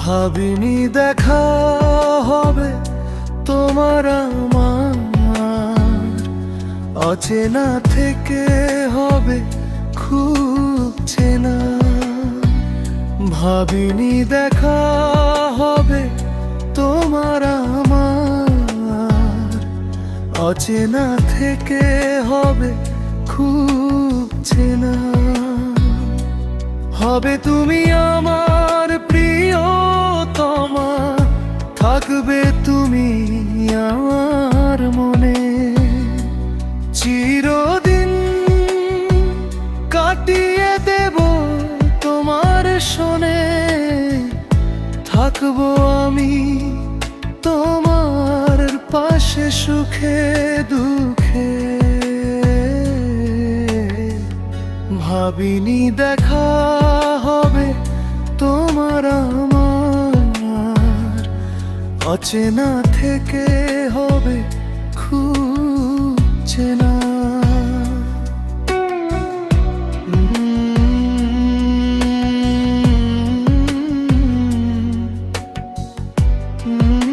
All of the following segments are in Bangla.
ভাবিনি দেখা হবে তোমার আমার। অচেনা থেকে হবে খুব চেনা ভাবিনি দেখা হবে তোমার আমার। অচেনা থেকে হবে খুব চেনা হবে তুমি আমার থাকব আমি তোমার পাশে সুখে, দুঃখে। ভাবিনি দেখা হবে তোমার আমার। অচেনা থেকে হবে খুব চেনা Mm-hmm.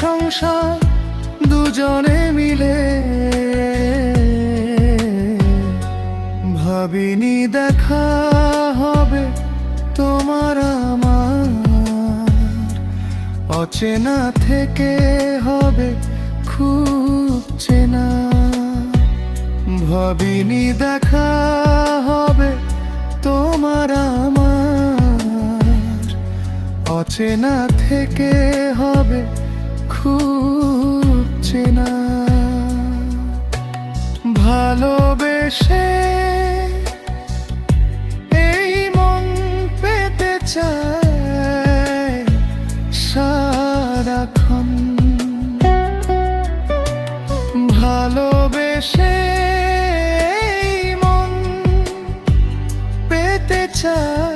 সংসার দুজনে মিলে। ভাবিনি দেখা হবে তোমার আমার। অচেনা থেকে হবে খুব চেনা ভাবিনি দেখা হবে তোমার আমার। অচেনা থেকে হবে খুব চেনা ভালোবেসে এই মন পেতে চায় সারাক্ষণ। ভালোবেসে মন পেতে চায়